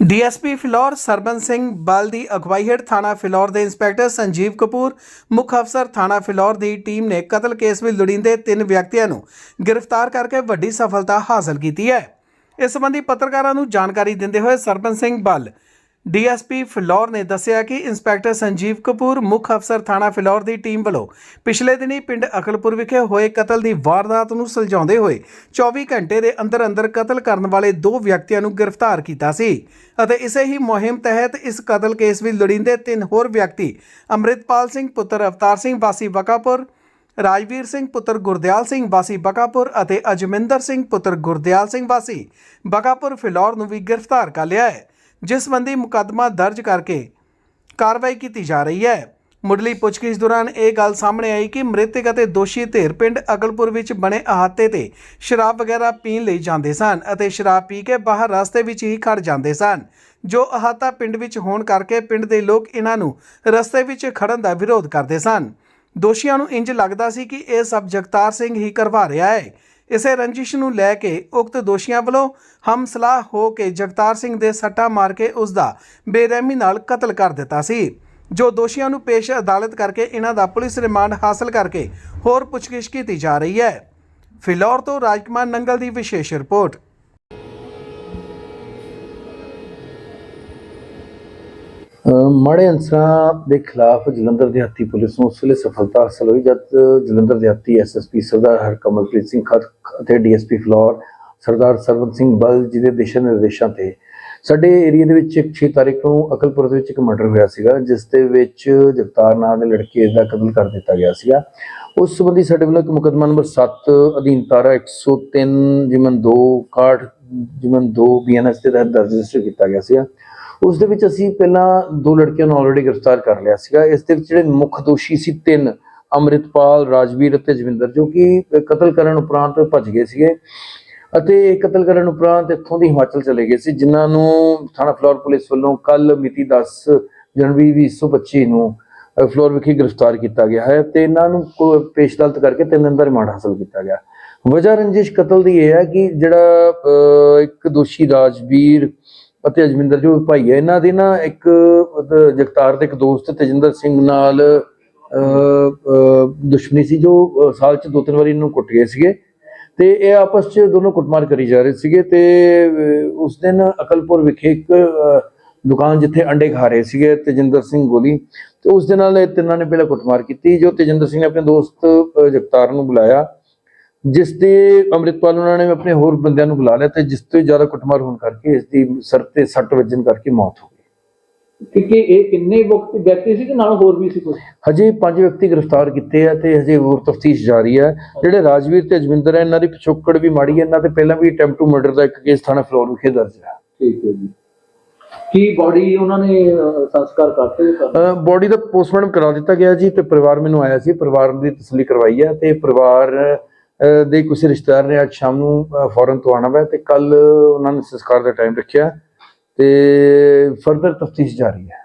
DSP Phillaur Sarban Singh ਬਲ ਦੀ ਅਗਵਾਈ ਹੇਠ ਥਾਣਾ ਫਿਲੌਰ ਦੇ ਇੰਸਪੈਕਟਰ ਸੰਜੀਵ ਕਪੂਰ, ਮੁੱਖ ਅਫਸਰ ਥਾਣਾ ਫਿਲੌਰ ਦੀ ਟੀਮ ਨੇ ਕਤਲ ਕੇਸ ਵਿੱਚ ਲੋੜੀਂਦੇ ਤਿੰਨ ਵਿਅਕਤੀਆਂ ਨੂੰ ਗ੍ਰਿਫਤਾਰ ਕਰਕੇ ਵੱਡੀ ਸਫਲਤਾ ਹਾਸਲ ਕੀਤੀ ਹੈ। ਇਸ ਸੰਬੰਧੀ ਪੱਤਰਕਾਰਾਂ ਨੂੰ ਜਾਣਕਾਰੀ ਦਿੰਦੇ ਹੋਏ ਸਰਬਨ ਸਿੰਘ ਬਲ ਡੀਐਸਪੀ ਫਿਲੌਰ ਨੇ ਦੱਸਿਆ ਕਿ ਇੰਸਪੈਕਟਰ ਸੰਜੀਵ ਕਪੂਰ ਮੁੱਖ ਅਫਸਰ ਥਾਣਾ ਫਿਲੌਰ ਦੀ ਟੀਮ ਵੱਲੋਂ ਪਿਛਲੇ ਦਿਨੀ ਪਿੰਡ ਅਕਲਪੁਰ ਵਿਖੇ ਹੋਏ ਕਤਲ ਦੀ ਵਾਰਦਾਤ ਨੂੰ ਸੁਲਝਾਉਂਦੇ ਹੋਏ 24 ਘੰਟੇ ਦੇ ਅੰਦਰ ਅੰਦਰ ਕਤਲ ਕਰਨ ਵਾਲੇ ਦੋ ਵਿਅਕਤੀਆਂ ਨੂੰ ਗ੍ਰਿਫਤਾਰ ਕੀਤਾ ਸੀ ਅਤੇ ਇਸੇ ਹੀ ਮੁਹਿੰਮ ਤਹਿਤ ਇਸ ਕਤਲ ਕੇਸ ਵਿੱਚ ਲੋੜੀਂਦੇ ਤਿੰਨ ਹੋਰ ਵਿਅਕਤੀ ਅੰਮ੍ਰਿਤਪਾਲ ਸਿੰਘ, ਪੁੱਤਰ ਅਵਤਾਰ ਸਿੰਘ, ਵਾਸੀ ਬਕਾਪੁਰ, ਰਾਜਵੀਰ ਸਿੰਘ, ਪੁੱਤਰ ਗੁਰਦਿਆਲ ਸਿੰਘ, ਵਾਸੀ ਬਕਾਪੁਰ ਅਤੇ ਅਜਮਿੰਦਰ ਸਿੰਘ, ਪੁੱਤਰ ਗੁਰਦਿਆਲ ਸਿੰਘ, ਵਾਸੀ ਬਕਾਪੁਰ, ਫਿਲੌਰ ਨੂੰ ਵੀ ਗ੍ਰਿਫਤਾਰ ਕਰ ਲਿਆ ਹੈ। ਜਿਸ ਸੰਬੰਧੀ ਮੁਕੱਦਮਾ ਦਰਜ ਕਰਕੇ ਕਾਰਵਾਈ ਕੀਤੀ ਜਾ ਰਹੀ ਹੈ। ਮੁੱਢਲੀ ਪੁੱਛਗਿੱਛ ਦੌਰਾਨ ਇਹ ਗੱਲ ਸਾਹਮਣੇ ਆਈ ਕਿ ਮ੍ਰਿਤਕ ਅਤੇ ਦੋਸ਼ੀ ਧਿਰ ਪਿੰਡ ਅਕਲਪੁਰ ਵਿੱਚ ਬਣੇ ਅਹਾਤੇ ਤੇ ਸ਼ਰਾਬ ਵਗੈਰਾ ਪੀਣ ਲਈ ਜਾਂਦੇ ਸਨ ਅਤੇ ਸ਼ਰਾਬ ਪੀ ਕੇ ਬਾਹਰ ਰਸਤੇ ਵਿੱਚ ਹੀ ਖੜ ਜਾਂਦੇ ਸਨ, ਜੋ ਅਹਾਤਾ ਪਿੰਡ ਵਿੱਚ ਹੋਣ ਕਰਕੇ ਪਿੰਡ ਦੇ ਲੋਕ ਇਹਨਾਂ ਨੂੰ ਰਸਤੇ ਵਿੱਚ ਖੜਨ ਦਾ ਵਿਰੋਧ ਕਰਦੇ ਸਨ। ਦੋਸ਼ੀਆਂ ਨੂੰ ਇੰਜ ਲੱਗਦਾ ਸੀ ਕਿ ਇਹ ਸਭ ਜਗਤਾਰ ਸਿੰਘ ਹੀ ਕਰਵਾ ਰਿਹਾ ਹੈ। ਇਸੇ ਰੰਜਿਸ਼ ਨੂੰ ਲੈ ਕੇ ਉਕਤ ਦੋਸ਼ੀਆਂ ਵੱਲੋਂ ਹਮਸਲਾਹ ਹੋ ਕੇ ਜਗਤਾਰ ਸਿੰਘ ਦੇ ਸੱਟਾ ਮਾਰ ਕੇ ਉਸ ਦਾ ਬੇਰਹਿਮੀ ਨਾਲ ਕਤਲ ਕਰ ਦਿੱਤਾ ਸੀ। ਜੋ ਦੋਸ਼ੀਆਂ ਨੂੰ ਪੇਸ਼ ਅਦਾਲਤ ਕਰਕੇ ਇਹਨਾਂ ਦਾ ਪੁਲਿਸ ਰਿਮਾਂਡ ਹਾਸਲ ਕਰਕੇ ਹੋਰ ਪੁੱਛਗਿੱਛ ਕੀਤੀ ਜਾ ਰਹੀ ਹੈ। ਫਿਲੌਰ ਤੋਂ ਰਾਜਕੁਮਾਰ ਨੰਗਲ ਦੀ ਵਿਸ਼ੇਸ਼ ਰਿਪੋਰਟ। ਮਾੜੇ ਅਨਸਰਾਂ ਦੇ ਖਿਲਾਫ ਜਲੰਧਰ ਦਿਹਾਤੀ ਪੁਲਿਸ ਨੂੰ ਉਸ ਵੇਲੇ ਸਫਲਤਾ ਹਾਸਲ ਹੋਈ, ਜਦ ਜਲੰਧਰ ਦਿਹਾਤੀ ਐਸਐਸਪੀ ਸਰਦਾਰ ਹਰਕਮਲਪ੍ਰੀਤ ਸਿੰਘ ਖਤ ਅਤੇ ਡੀਐਸਪੀ ਫਲੋਰ ਸਰਦਾਰ ਸਰਵਨ ਸਿੰਘ ਬਲ ਜੀ ਦੇ ਦਿਸ਼ਾ ਨਿਰਦੇਸ਼ਾਂ ਤੇ ਸਾਡੇ ਏਰੀਆ ਦੇ ਵਿੱਚ ਇੱਕ 6 ਤਾਰੀਖ ਨੂੰ ਅਕਲਪੁਰ ਦੇ ਵਿੱਚ ਇੱਕ ਮਰਡਰ ਹੋਇਆ ਸੀਗਾ, ਜਿਸ ਦੇ ਵਿੱਚ ਜਗਤਾਰ ਨਾਮ ਦੇ ਲੜਕੇ ਦਾ ਕਤਲ ਕਰ ਦਿੱਤਾ ਗਿਆ ਸੀਗਾ। ਉਸ ਸੰਬੰਧੀ ਸਾਡੇ ਵੱਲੋਂ ਇੱਕ ਮੁਕੱਦਮਾ ਨੰਬਰ 7 ਅਧੀਨ ਤਾਰਾ 103 ਜਿਮਨ 2 61 ਜਿਮਨ 2 ਬੀਐਨਐਸ ਦੇ ਤਹਿਤ ਦਰਜ ਰਜਿਸਟਰ ਕੀਤਾ ਗਿਆ ਸੀਗਾ। ਉਸ ਦੇ ਵਿੱਚ ਅਸੀਂ ਪਹਿਲਾਂ ਦੋ ਲੜਕਿਆਂ ਨੂੰ ਆਲਰੇਡੀ ਗ੍ਰਿਫਤਾਰ ਕਰ ਲਿਆ ਸੀਗਾ। ਇਸ ਦੇ ਵਿੱਚ ਜਿਹੜੇ ਮੁੱਖ ਦੋਸ਼ੀ ਸੀ, ਤਿੰਨ, ਅੰਮ੍ਰਿਤਪਾਲ, ਰਾਜਵੀਰ ਅਤੇ ਜਵਿੰਦਰ, ਜੋ ਕਿ ਕਤਲ ਕਰਨ ਉਪਰੰਤ ਭੱਜ ਗਏ ਸੀਗੇ। ਅਤੇ ਕਤਲ ਕਰਨ ਉਪਰੰਤ ਇੱਥੋਂ ਦੀ ਹਿਮਾਚਲ ਚਲੇ ਗਏ ਸੀ ਜਿਨ੍ਹਾਂ ਨੂੰ ਥਾਣਾ ਫਲੋਰ ਪੁਲਿਸ ਵੱਲੋਂ ਕੱਲ ਮਿਤੀ 10 ਜਨਵਰੀ 2025 ਨੂੰ ਫਲੋਰ ਵਿਖੇ ਗ੍ਰਿਫਤਾਰ ਕੀਤਾ ਗਿਆ ਹੈ ਤੇ ਇਹਨਾਂ ਨੂੰ ਪੇਸ਼ ਅਦਾਲਤ ਕਰਕੇ ਤਿੰਨ ਦਿਨ ਦਾ ਰਿਮਾਂਡ ਹਾਸਲ ਕੀਤਾ ਗਿਆ। ਵਜ੍ਹਾ ਰੰਜਿਸ਼ ਕਤਲ ਦੀ ਇਹ ਹੈ ਕਿ ਜਿਹੜਾ ਇੱਕ ਦੋਸ਼ੀ ਰਾਜਵੀਰ ਅਤੇ ਅਜਮਿੰਦਰ ਜੋ ਭਾਈ ਹੈ ਇਹਨਾਂ ਦੇ ਨਾ ਇੱਕ ਜਗਤਾਰ ਦੇ ਇੱਕ ਦੋਸਤ ਤੇਜਿੰਦਰ ਸਿੰਘ ਨਾਲ ਅਹ, ਅਹ, ਦੁਸ਼ਮਣੀ ਸੀ ਜੋ ਸਾਲ ਚ ਦੋ ਤਿੰਨ ਵਾਰੀ ਇਹਨੂੰ ਕੁੱਟ ਗਏ ਸੀਗੇ। ਤੇ ਇਹ ਆਪਸ ਚ ਦੋਨੋਂ ਕੁੱਟਮਾਰ ਕਰੀ ਜਾ ਰਹੇ ਸੀਗੇ ਤੇ ਉਸ ਦਿਨ ਅਕਲਪੁਰ ਵਿਖੇ ਇੱਕ ਦੁਕਾਨ ਜਿੱਥੇ ਅੰਡੇ ਖਾ ਰਹੇ ਸੀਗੇ ਤੇਜਿੰਦਰ ਸਿੰਘ ਗੋਲੀ, ਤੇ ਉਸ ਦੇ ਨਾਲ ਇਹ ਤਿੰਨਾਂ ਨੇ ਪਹਿਲਾਂ ਕੁੱਟਮਾਰ ਕੀਤੀ, ਜੋ ਤੇਜਿੰਦਰ ਸਿੰਘ ਨੇ ਆਪਣੇ ਦੋਸਤ ਜਗਤਾਰ ਨੂੰ ਬੁਲਾਇਆ, ਜਿਸ ਦੇ ਅੰਮ੍ਰਿਤਪਾਲ ਉਹਨਾਂ ਨੇ ਆਪਣੇ ਹੋਰ ਬੰਦਿਆਂ ਨੂੰ ਬੁਲਾ ਲਿਆ ਤੇ ਜਿਸ ਤੋਂ ਜ਼ਿਆਦਾ ਕੁੱਟਮਾਰ ਹੋਣ ਕਰਕੇ ਇਸ ਦੀ ਸਰ ਤੇ ਸੱਟ ਵੱਜਣ ਕਰਕੇ ਮੌਤ ਹੋ ਕਿ ਇਹ ਕਿੰਨੇ ਵਕਤ ਵਿਅਕਤੀ ਸੀ ਕਿ ਨਾਲ ਹੋਰ ਵੀ ਸੀ ਕੁਝ ਹਜੇ ਪੰਜ ਵਿਅਕਤੀ ਗ੍ਰਿਫਤਾਰ ਕੀਤੇ ਆ ਤੇ ਹਜੇ ਹੋਰ ਤਫਤੀਸ਼ ਜਾਰੀ ਹੈ ਜਿਹੜੇ ਰਾਜਵੀਰ ਤੇ ਅਜਵਿੰਦਰ ਹੈ ਇਹਨਾਂ ਦੀ ਪਿਛੋਕੜ ਵੀ ਮਾੜੀ ਹੈ ਇਹਨਾਂ ਤੇ ਪਹਿਲਾਂ ਵੀ ਅਟੈਂਪਟ ਟੂ ਮਰਡਰ ਦਾ ਇੱਕ ਕੇਸ ਥਾਣਾ ਫਲੋਰ ਵਿਖੇ ਦਰਜ ਹੈ ਠੀਕ ਹੈ ਜੀ। ਕੀ ਬਾਡੀ ਉਹਨਾਂ ਨੇ ਸੰਸਕਾਰ ਕਰਤੇ ਕਰ ਬੋਡੀ ਦਾ ਪੋਸਟਮਾਰਟਮ ਕਰਾ ਦਿੱਤਾ ਗਿਆ ਜੀ ਤੇ ਪਰਿਵਾਰ ਮੈਨੂੰ ਆਇਆ ਸੀ। ਪਰਿਵਾਰ ਦੀ ਤਸੱਲੀ ਕਰਵਾਈ ਹੈ ਤੇ ਪਰਿਵਾਰ ਦੇ ਕੁਝ ਰਿਸ਼ਤੇਦਾਰ ਨੇ ਅੱਜ ਸ਼ਾਮ ਨੂੰ ਫੌਰਨ ਤੋਂ ਆਉਣਾ ਵਾ ਤੇ ਕੱਲ ਉਹਨਾਂ ਨੇ ਸੰਸਕਾਰ ਦਾ ਟਾਈਮ ਰੱਖਿਆ। ਤੇ ਫਰਦਰ ਤਫਤੀਸ਼ ਜਾਰੀ ਹੈ।